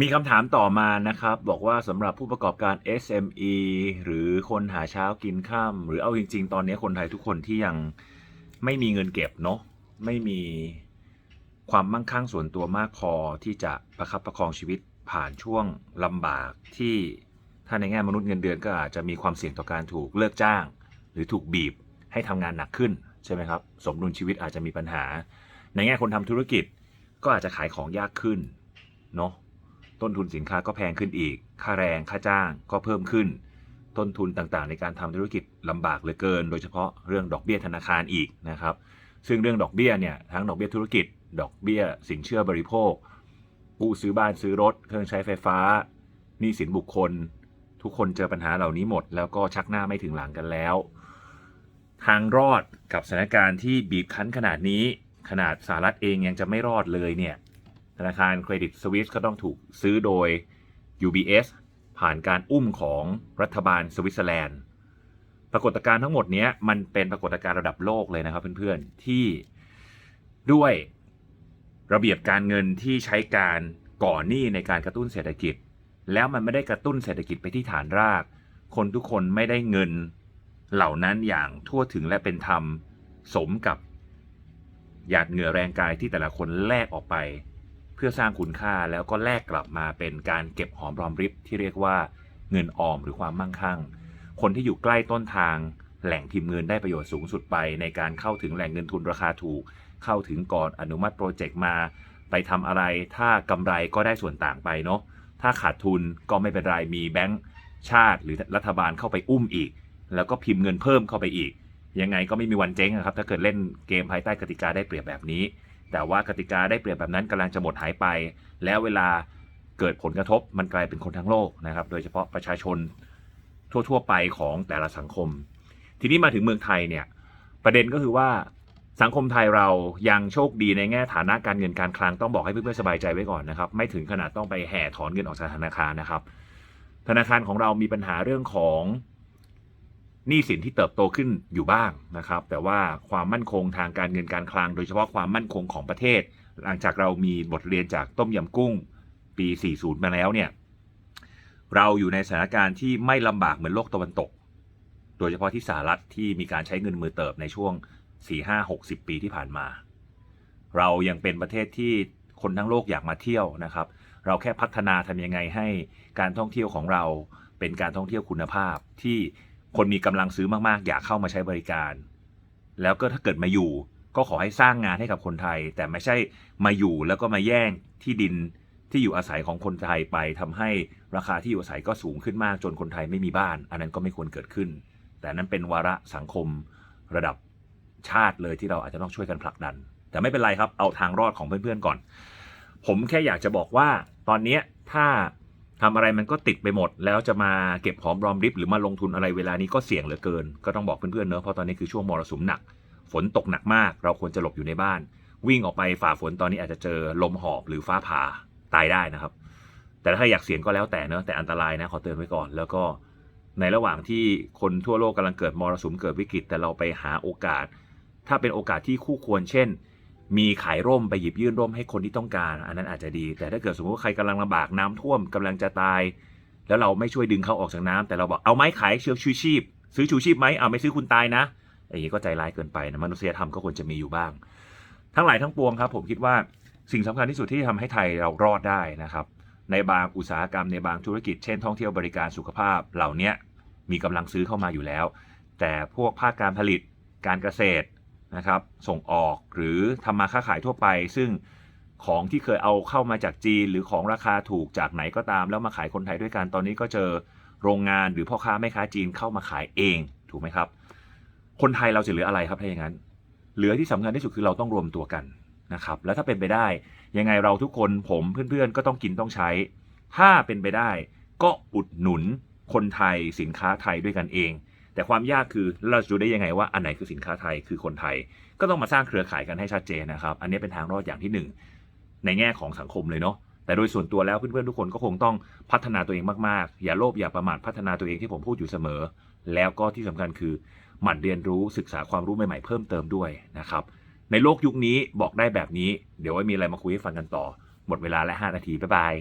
มีคำถามต่อมานะครับ บอกว่าสำหรับผู้ประกอบการ SME หรือคนหาเช้ากินข้ามหรือเอาจริง ๆ ตอนนี้คนไทยทุกคนที่ยังไม่มีเงินเก็บเนาะไม่มีความมั่งคั่งส่วนตัวมากพอที่จะประคับประคองชีวิตผ่านช่วงลำบากที่ถ้าในแง่มนุษย์เงินเดือนก็อาจจะมีความเสี่ยงต่อการถูกเลิกจ้าง หรือถูกบีบให้ทำงานหนักขึ้นใช่ไหมครับสมดุลชีวิตอาจจะมีปัญหา ในแง่คนทำธุรกิจก็อาจจะขายของยากขึ้นเนาะ ต้นทุนสินค้าก็แพงขึ้นอีก ค่าแรงค่าจ้างก็เพิ่มขึ้น ต้นทุนต่างๆ ในการทำธุรกิจลำบากเหลือเกิน โดยเฉพาะเรื่องดอกเบี้ยธนาคารอีกนะครับ ซึ่งเรื่องดอกเบี้ยเนี่ยทั้งดอกเบี้ยธุรกิจ ดอกเบี้ยสินเชื่อบริโภคกู้ซื้อบ้านซื้อรถ เครื่องใช้ไฟฟ้าหนี้สินบุคคล ทุกคนเจอปัญหาเหล่านี้หมด แล้วก็ชักหน้าไม่ถึงหลังกันแล้ว ทางรอดกับสถานการณ์ที่บีบคั้นขนาดนี้ ขนาดสหรัฐเองยังจะไม่รอดเลยเนี่ย ธนาคารเครดิตสวิสก็ต้องถูกซื้อโดย UBS ผ่านการอุ้มของรัฐบาลสวิตเซอร์แลนด์ ปรากฏการณ์ทั้งหมดนี้มันเป็นปรากฏการณ์ระดับโลกเลยนะครับเพื่อนๆ ที่ด้วยระเบียบการเงินที่ใช้การก่อหนี้ในการกระตุ้นเศรษฐกิจ แล้วมันไม่ได้กระตุ้นเศรษฐกิจไปที่ฐานราก คนทุกคนไม่ได้เงินเหล่านั้นอย่างทั่วถึงและเป็นธรรมสมกับหยาดเหงื่อแรงกายที่แต่ละคนแลกออกไป เพื่อสร้างคุณค่าแล้วก็แลกกลับมาเป็นการเก็บหอมรอมริบที่เรียกว่าเงินออมหรือความมั่งคั่ง คนที่อยู่ใกล้ต้นทางแหล่งพิมพ์เงินได้ประโยชน์สูงสุดไปในการเข้าถึงแหล่งเงินทุนราคาถูก เข้าถึงก่อนอนุมัติโปรเจกต์มา ไปทำอะไร ถ้ากำไรก็ได้ส่วนต่างไปเนาะถ้าขาดทุนก็ไม่เป็นไรมีแบงก์ชาติหรือรัฐบาลเข้าไปอุ้มอีก แล้วก็พิมพ์เงินเพิ่มเข้าไปอีก ยังไงก็ไม่มีวันเจ๊งครับถ้าเกิดเล่นเกมภายใต้กติกาได้เปรียบแบบนี้ แต่ว่ากติกาได้เปรียบแบบนั้นกำลังจะหมดหายไป แล้วเวลาเกิดผลกระทบมันกลายเป็นคนทั้งโลกนะครับ โดยเฉพาะประชาชนทั่ว ๆ ไปของแต่ละสังคม ทีนี้มาถึงเมืองไทยเนี่ยประเด็นก็คือว่าสังคมไทยเรายังโชคดีในแง่ฐานะการเงินการคลังต้องบอกให้เพื่อนๆสบายใจไว้ก่อนนะครับ ไม่ถึงขนาดต้องไปแห่ถอนเงินออกจากธนาคารนะครับ ธนาคารของเรามีปัญหาเรื่องของ หนี้สินที่เติบโตขึ้นอยู่บ้างนะครับ แต่ว่าความมั่นคงทางการเงินการคลัง โดยเฉพาะความมั่นคงของประเทศ หลังจากเรามีบทเรียนจากต้มยำกุ้งปี 40 มาแล้วเนี่ยเราอยู่ในสถานการณ์ที่ไม่ลำบากเหมือนโลกตะวันตก โดยเฉพาะที่สหรัฐที่มีการใช้เงินมือเติบในช่วง 4 5 60 ปีที่ผ่านมา เรายังเป็นประเทศที่คนทั้งโลกอยากมาเที่ยวนะครับ เราแค่พัฒนาทำยังไงให้การท่องเที่ยวของเราเป็นการท่องเที่ยวคุณภาพที่ คนมีกำลังซื้อมากๆ อยากเข้ามาใช้บริการ แล้วก็ถ้าเกิดมาอยู่ก็ขอให้สร้างงานให้กับคนไทย แต่ไม่ใช่มาอยู่แล้วก็มาแย่งที่ดินที่อยู่อาศัยของคนไทยไปทำให้ราคาที่อยู่อาศัยก็สูงขึ้นมากจนคนไทยไม่มีบ้าน อันนั้นก็ไม่ควรเกิดขึ้น แต่นั้นเป็นวาระสังคมระดับชาติเลยที่เราอาจจะต้องช่วยกันผลักดัน แต่ไม่เป็นไรครับเอาทางรอดของเพื่อนๆก่อน ผมแค่อยากจะบอกว่าตอนนี้ถ้า ทำอะไรมันก็ติดไปหมด แล้วจะมาเก็บหอมรอมริบหรือมาลงทุนอะไรเวลานี้ก็เสี่ยงเหลือเกิน ก็ต้องบอกเพื่อนๆเนอะเพราะตอนนี้คือช่วงมรสุมหนัก ฝนตกหนักมาก เราควรจะหลบอยู่ในบ้าน วิ่งออกไปฝ่าฝนตอนนี้อาจจะเจอลมหอบหรือฟ้าผ่าตายได้นะครับ แต่ถ้าอยากเสี่ยงก็แล้วแต่เนอะแต่อันตรายนะขอเตือนไว้ก่อน แล้วก็ในระหว่างที่คนทั่วโลกกำลังเกิดมรสุมเกิดวิกฤต แต่เราไปหาโอกาส ถ้าเป็นโอกาสที่คู่ควรเช่น มีขายร่มไปหยิบยื่นร่มให้คนที่ต้องการ อันนั้นอาจจะดี แต่ถ้าเกิดสมมติว่าใครกำลังลำบากน้ำท่วมกำลังจะตาย แล้วเราไม่ช่วยดึงเขาออกจากน้ำแต่เราบอกเอาไม้ขายเชือกชูชีพ ซื้อชูชีพไหมเอาไม่ซื้อคุณตายนะอย่างนี้ก็ใจร้ายเกินไปนะมนุษยธรรมก็ควรจะมีอยู่บ้าง ทั้งหลายทั้งปวงครับ ผมคิดว่าสิ่งสำคัญที่สุดที่ทำให้ไทยเรารอดได้นะครับ ในบางอุตสาหกรรมในบางธุรกิจเช่นท่องเที่ยวบริการสุขภาพเหล่านี้มีกำลังซื้อเข้ามาอยู่แล้ว แต่พวกภาคการผลิตการเกษตร นะครับส่งออกหรือทำมาค้าขายทั่วไป ซึ่งของที่เคยเอาเข้ามาจากจีน หรือของราคาถูกจากไหนก็ตาม แล้วมาขายคนไทยด้วยกันตอนนี้ก็เจอโรงงานหรือพ่อค้าแม่ค้าจีนเข้ามาขายเองถูกไหมครับ คนไทยเราจะเหลืออะไรครับถ้าอย่างนั้น เหลือที่สำคัญที่สุดคือเราต้องรวมตัวกันนะครับแล้วถ้าเป็นไปได้ยังไงเราทุกคนผมเพื่อนๆ ก็ต้องกินต้องใช้ ถ้าเป็นไปได้ ก็อุดหนุนคนไทยสินค้าไทยด้วยกันเอง แต่ความยากคือเราจะรู้ได้ยังไงว่าอันไหนคือสินค้าไทยคือคนไทย ก็ต้องมาสร้างเครือข่ายกันให้ชัดเจนนะครับ อันนี้เป็นทางรอดอย่างที่หนึ่งในแง่ของสังคมเลยเนาะแต่โดยส่วนตัวแล้วเพื่อนๆทุกคนก็คงต้องพัฒนาตัวเองมากๆ อย่าโลภอย่าประมาทพัฒนาตัวเองที่ผมพูดอยู่เสมอ แล้วก็ที่สำคัญคือหมั่นเรียนรู้ศึกษาความรู้ใหม่ๆเพิ่มเติมด้วยนะครับในโลกยุคนี้บอกได้แบบนี้ เดี๋ยวไว้มีอะไรมาคุยให้ฟังกันต่อ หมดเวลาและ 5 นาที บ๊ายบาย